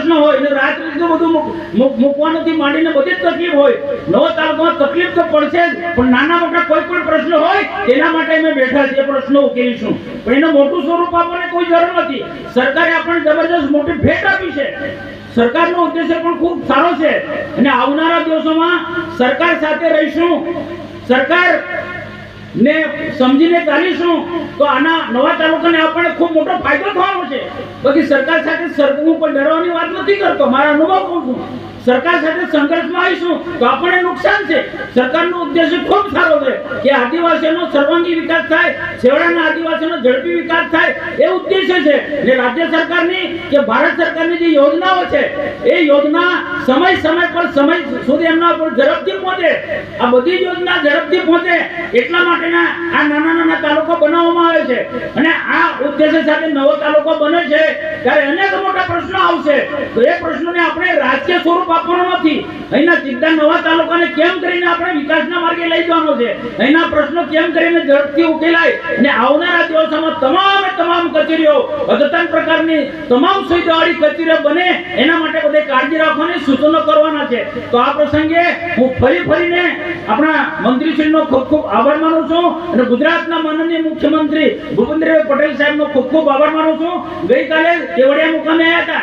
પ્રશ્ન હોય અને રાત્રે એટલું બધું મૂક- મૂક- મૂકવાનોથી માંડીને બધી તકલીફ હોય. નવો તાલુકામાં તકલીફ તો પડશે જ, પણ નાના મોટા કોઈ પણ પ્રશ્ન હોય, તેના માટે અમે બેઠા છીએ પ્રશ્નો ઉકેલીશું. પણ એનું મોટું સ્વરૂપ આપણને કોઈ જરૂર નથી. સરકારે આપણને જબરજસ્ત મોટી ભેટ આપી છે. સરકારનો ઉદ્દેશ્ય પણ ખૂબ સારો છે. અને આવનારા દિવસોમાં સરકાર સાથે રહીશું. સરકાર ને સમજીને ચાલીશું તો આના નવા તાલુકાને આપણને ખૂબ મોટો ફાયદો થવાનો છે. બાકી સરકાર સાથે સરકવું પણ ડરવાની વાત નથી કરતો, મારા અનુભવ કહું છું. સરકાર સાથે સંઘર્ષમાં આવીશું તો આપણને નુકસાન છે. સરકારનો ઉદ્દેશ્ય ખૂબ સારો છે કે આદિવાસીઓનો સર્વાંગી વિકાસ થાય, છેવાડાના આદિવાસીઓનો ઝડપી વિકાસ થાય, એ ઉદ્દેશ્ય છે. ને રાજ્ય સરકારની કે ભારત સરકારની જે યોજનાઓ છે, એ યોજના સમય સમય પર સમય સુધી એમના પર ઝડપથી પહોંચે. આ બધી યોજના ઝડપથી પહોંચે એટલા માટેના આ નાના નાના તાલુકા બનાવવામાં આવે છે. અને આ ઉદ્દેશ્ય સાથે નવો તાલુકો બને છે, ત્યારે અનેક મોટા પ્રશ્નો આવશે. તો એ પ્રશ્નોને આપણે રાજકીય સ્વરૂપ આપવાનું નથી. અહીંના સીધા નવા તાલુકાને કેમ કરીને આપણે વિકાસના માર્ગે લઈ જવાનો છે? અહીંના પ્રશ્નો કેમ કરીને ઝડપથી ઉકેલાય? અને આવનારા દિવસોમાં તમામ તમામ કચેરીઓ, અદ્યતન પ્રકારની તમામ સુવિધાવાળી કચેરીઓ બને, એના માટે બધે કાળજી રાખવાની, સૂચનો કરવાના છે. તો આ પ્રસંગે હું ફરી ફરીને આપણા મંત્રીશ્રીનો ખૂબ ખૂબ આભાર માનું છું અને ગુજરાતના માનનીય મુખ્યમંત્રી ભૂપેન્દ્રભાઈ પટેલ સાહેબનો ખૂબ ખૂબ આભાર માનું છું. ગઈકાલે કેવડિયા મુકામે આવ્યા હતા.